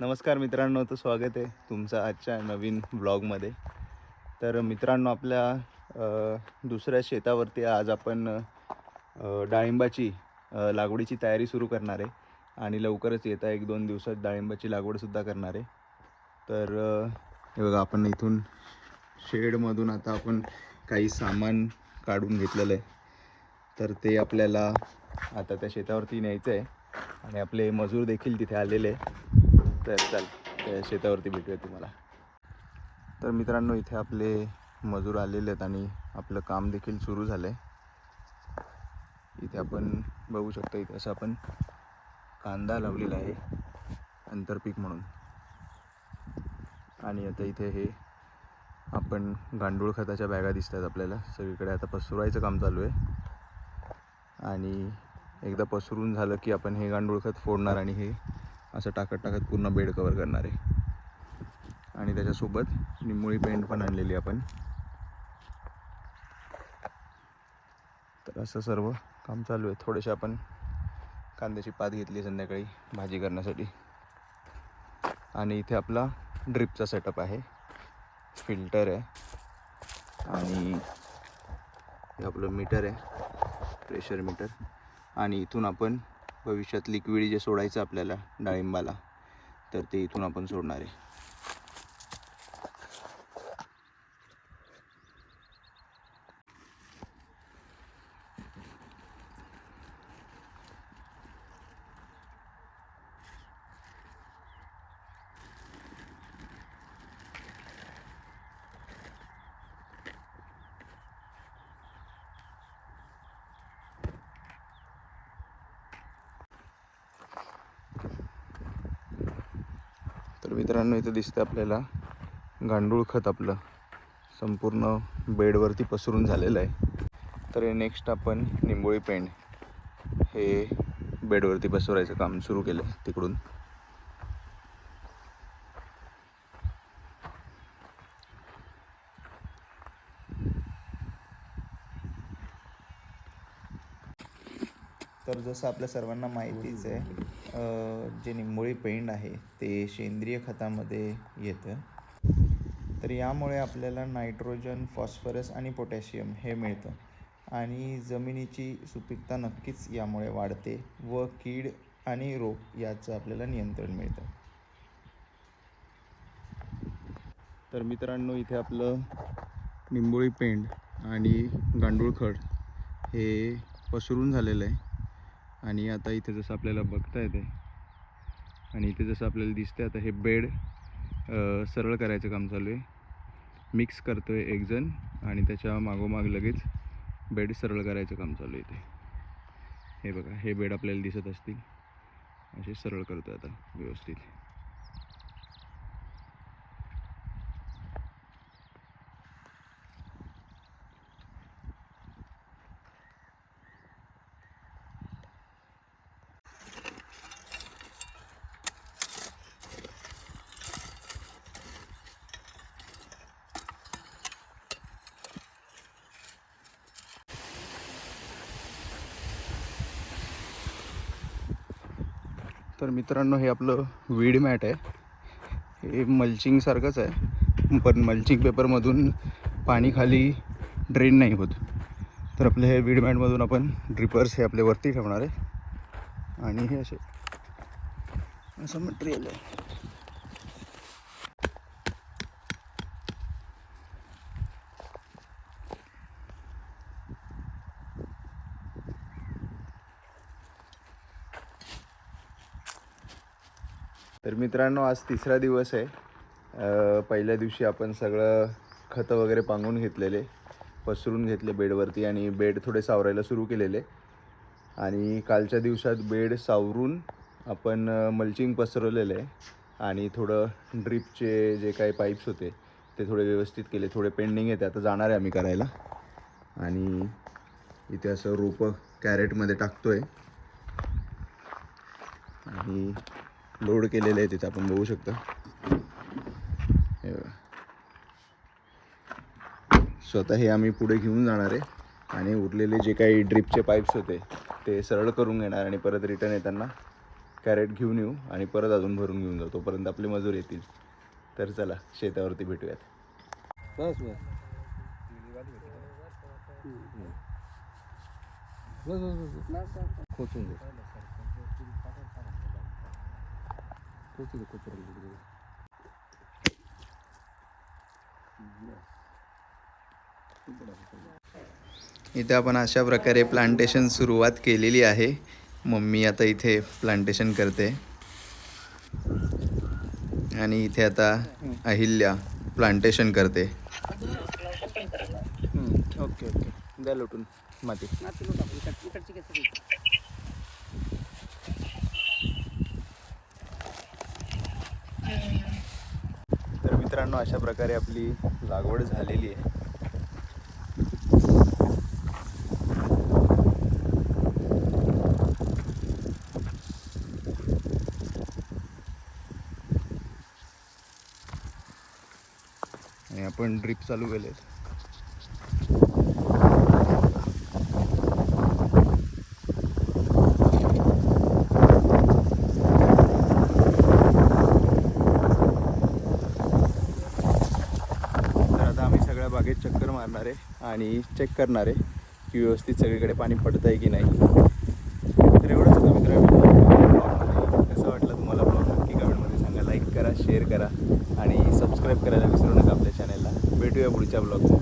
नमस्कार मित्रांनो तर स्वागत आहे तुमचं आजच्या नवीन ब्लॉगमध्ये. तर मित्रांनो आपल्या दुसऱ्या शेतावरती आज आपण डाळिंबाची लागवडीची तयारी सुरू करणार आहे. आणि लवकरच येत्या एक दोन दिवसात डाळिंबाची लागवडसुद्धा करणार आहे. तर हे बघा आपण इथून शेडमधून आता आपण काही सामान काढून घेतलेलं आहे. तर ते आपल्याला आता त्या शेतावरती न्यायचं आहे. आणि आपले मजूर देखील तिथे आलेले आहे. तर चाल त्या शेतावरती भेटूया तुम्हाला. तर मित्रांनो इथे आपले मजूर आलेले आहेत आणि आपलं काम देखील सुरू झालं आहे इथे आपण बघू शकतो इथे असं आपण कांदा लावलेला आहे आंतरपीक म्हणून. आणि आता इथे हे आपण गांडूळ खताच्या बॅगा दिसतात आपल्याला. सगळीकडे आता पसरवायचं काम चालू आहे. आणि एकदा पसरून झालं की आपण हे गांडूळ खत फोडणार आणि हे असं टाकत टाकत पूर्ण बेड कवर करणार आहे. आणि त्याच्यासोबत निंबोळी पेंट पण आणलेली आपण. तर असं सर्व काम चालू आहे. थोडेसे आपण कांद्याची पात घेतली संध्याकाळी भाजी करण्यासाठी. आणि इथे आपला ड्रिपचा सेटअप आहे. फिल्टर आहे. आणि हे आपलं मीटर आहे. प्रेशर मीटर आणि इथून आपण भविष्यात लिक्विड जे सोडायचं आपल्याला डाळिंबाला तर ते इथून आपण सोडणार आहे. तर मित्रांनो इथं दिसतं आपल्याला गांडूळ खत आपलं. संपूर्ण बेडवरती पसरून झालेलं आहे. तर हे नेक्स्ट आपण निंबोळी पेंड हे बेडवरती पसरायचं काम सुरू केलं आहे तिकडून. तर जसं आपल्या सर्वांना माहितीच आहे जे निंबोळी पेंड आहे ते सेंद्रिय खतामध्ये येतं. तर यामुळे आपल्याला नायट्रोजन फॉस्फरस आणि पोटॅशियम हे मिळतं. आणि जमिनीची सुपीकता नक्कीच यामुळे वाढते व कीड आणि रोग याचं आपल्याला नियंत्रण मिळतं. तर मित्रांनो इथे आपलं निंबोळी पेंड आणि गांडूळ खड हे पसरून झालेलं आहे. आणि आता इथे जसं आपल्याला बघता येते आणि इथे जसं आपल्याला दिसतं आता हे बेड सरळ करायचं काम चालू आहे. मिक्स करतो आहे एकजण आणि त्याच्या मागोमाग लगेच बेड सरळ करायचं काम चालू आहे इथे. हे बघा हे बेड आपल्याला दिसत असतील. असे सरळ करतो आता व्यवस्थित. तर मित्रांनो हे आपलं वीड मॅट आहे. हे मल्चिंगसारखंच आहे. पण मल्चिंग पेपरमधून पाणी खाली ड्रेन नाही होत. तर आपले हे वीड मॅटमधून आपण ड्रिपर्स हे आपले वरती ठेवणार आहे. आणि हे असे असं मटेरियल आहे. तर मित्रांनो आज तिसरा दिवस आहे. पहिल्या दिवशी आपण सगळं खतं वगैरे पांगून घेतलेले पसरून घेतले बेडवरती आणि बेड थोडे सावरायला सुरू केलेले. आणि कालच्या दिवसात बेड सावरून आपण मल्चिंग पसरवलेलं आहे आणि थोडं ड्रिपचे जे काही पाईप्स होते ते थोडे व्यवस्थित केले. थोडे पेंडिंग येते आता जाणार आहे आम्ही करायला. आणि इथे असं रोपं कॅरेटमध्ये टाकतो आहे आणि लोड केलेले आहे तिथे आपण बघू शकता. हे. स्वतः हे आम्ही पुढे घेऊन जाणार आहे. आणि उरलेले जे काही ड्रिपचे पाईप्स होते ते सरळ करून घेणार आणि परत रिटर्न येताना कॅरेट घेऊन येऊ आणि परत अजून भरून घेऊन जाऊ. तोपर्यंत आपले मजूर येतील. तर चला शेतावरती भेटूयात. बस बस. बस बस बस. खोचून दे दे इथे आपण अशा प्रकारे प्लांटेशन सुरुवात केलेली आहे. मम्मी आता इथे प्लांटेशन करते. आणि इथे आता अहिल्या प्लांटेशन करते. Okay okay. द्या लुटून. माती. तर मित्रांनो अशा प्रकारे आपली लागवड झालेली आहे. आणि आपण ड्रिप चालू केलेत तर आता आम्ही सगळ्या बागेत चक्कर मारणार आहे आणि चेक करणार आहे की व्यवस्थित सगळीकडे पाणी पडत आहे की नाही. तर एवढंच होतं मित्रांनो. ब्लॉगमध्ये कसं वाटलं तुम्हाला ब्लॉग नक्की कमेंटमध्ये सांगा. लाईक करा शेअर करा आणि सबस्क्राईब करायला विसरू नका आपल्या चॅनलला भेटूया पुढच्या ब्लॉगमध्ये